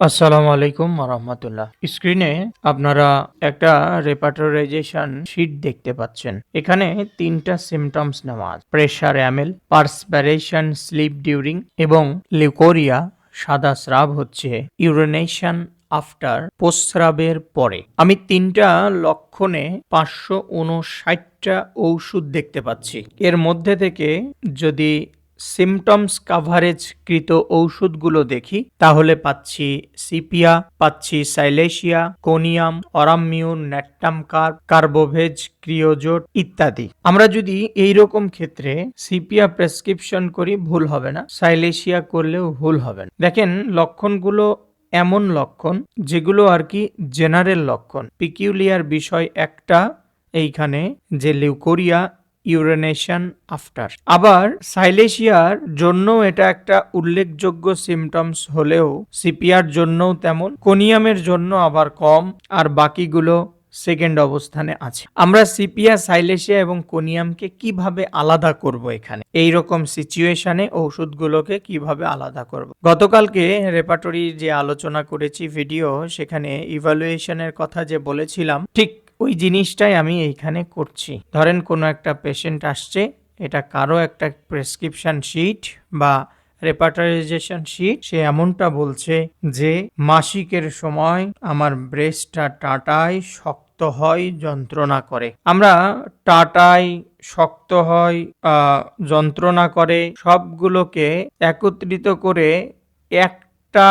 আসসালামু আলাইকুম রহমতুল্লাহ স্ক্রিনে আপনারা একটা রেপার্টরাইজেশন শিট দেখতে পাচ্ছেন। এখানে তিনটা সিমটমস নেওয়া আছে। প্রেশার অ্যামেল পার্সপারেশন স্লিপ ডিউরিং এবং লিউকোরিয়া সাদা স্রাব হচ্ছে ইউরেনেশন আফটার প্রস্রাবের পরে। আমি তিনটা লক্ষণে পাঁচশো উনষাটটা ঔষধ দেখতে পাচ্ছি। এর মধ্যে থেকে যদি সিমটমস কাভারেজ কৃত ঔষধগুলো দেখি, তাহলে পাচ্ছি সিপিয়া পাচ্ছি silicea conium অরামিউন natrum carb carbo veg creosote ইত্যাদি। আমরা যদি এই রকম ক্ষেত্রে সিপিয়া প্রেসক্রিপশন করি, ভুল হবে না। সাইলেশিয়া করলেও ভুল হবে না। দেখেন, লক্ষণগুলো এমন লক্ষণ, যেগুলো আর কি জেনারেল লক্ষণ। পিকিউলিয়ার বিষয় একটা, এইখানে যে লিউকোরিয়া ইউরেনেশন আফটার আবার সাইলেশিয়ার জন্য এটা একটা উল্লেখযোগ্য সিমটমস হলেও সিপিআর জন্যও তেমন, কোনিয়ামের জন্য আবার কম, আর বাকিগুলো সেকেন্ড অবস্থানে আছে। আমরা সিপিয়া সাইলেশিয়া এবং কোনিয়ামকে কীভাবে আলাদা করব এখানে? এই রকম সিচুয়েশনে ওষুধগুলোকে কীভাবে আলাদা করব? গতকালকে রেপাটরি যে আলোচনা করেছি ভিডিও সেখানে ইভালুয়েশনের কথা যে বলেছিলাম, ঠিক ওই জিনিসটাই আমি এইখানে করছি। ধরেন কোনো একটা পেশেন্ট আসছে, এটা কারও একটা প্রেসক্রিপশন শিট বা রেপার্টারাইজেশন শিট সে এমনটা বলছে যে, মাসিকের সময় আমার ব্রেস্টটা টাটায় শক্ত হয়, যন্ত্রণা করে। আমরা টাটায় শক্ত হয় যন্ত্রণা করে, সবগুলোকে একত্রিত করে একটা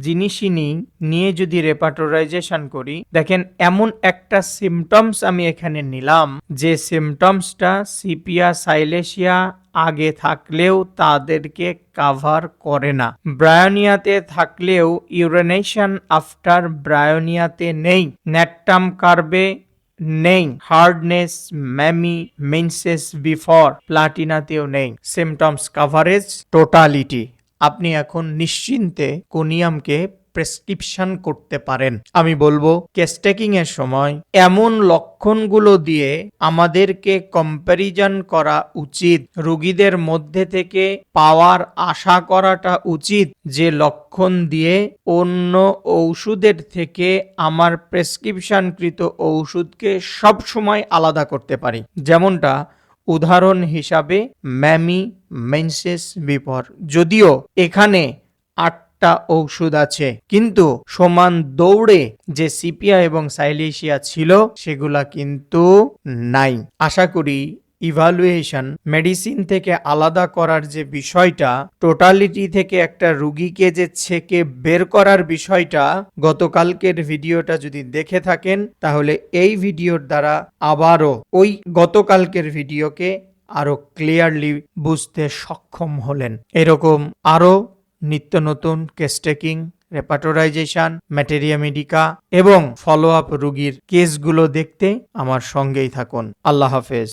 জিনিসই নিই, নিয়ে যদি রেপার্টোরাইজেশন করি, দেখেন এমন একটা সিমটমস আমি এখানে নিলাম, যে সিমটমসটা সিপিয়া সাইলেশিয়া আগে থাকলেও তাদেরকে কাভার করে না। ব্রায়োনিয়াতে থাকলেও ইউরেনেশন আফটার ব্রায়োনিয়াতে নেই ন্যাট্টাম কার্বে নেই হার্ডনেস ম্যামি মেন্সেস বিফোর প্লাটিনাতেও নেই। সিমটমস কাভারেজ টোটালিটি আপনি এখন নিশ্চিন্তে কোনিয়ামকে প্রেসক্রিপশন করতে পারেন। আমি বলব কেস টেকিং এর সময় এমন লক্ষণগুলো দিয়ে আমাদেরকে কম্প্যারিজন করা উচিত। রোগীদের মধ্যে থেকে পাওয়ার আশা করাটা উচিত যে লক্ষণ দিয়ে অন্য ঔষধের থেকে আমার প্রেসক্রিপশনকৃত ঔষধকে সব সময় আলাদা করতে পারি। যেমনটা উদাহরণ হিসাবে ম্যামি মেনসেস বিপর যদিও এখানে আটটা ঔষধ আছে, কিন্তু সমান দৌড়ে যে সিপিয়া এবং সাইলেশিয়া ছিল, সেগুলা কিন্তু নাই। আশা করি ইভালুয়েশন মেডিসিন থেকে আলাদা করার যে বিষয়টা টোটালিটি থেকে একটা রুগীকে যে ছেকে বের করার বিষয়টা, গতকালকের ভিডিওটা যদি দেখে থাকেন, তাহলে এই ভিডিওর দ্বারা আবারও ওই গতকালকের ভিডিওকে আরও ক্লিয়ারলি বুঝতে সক্ষম হলেন। এরকম আরও নিত্য নতুন case taking repertorization materia medica এবং ফলো আপ রুগীর কেসগুলো দেখতে আমার সঙ্গেই থাকুন। আল্লাহ হাফেজ।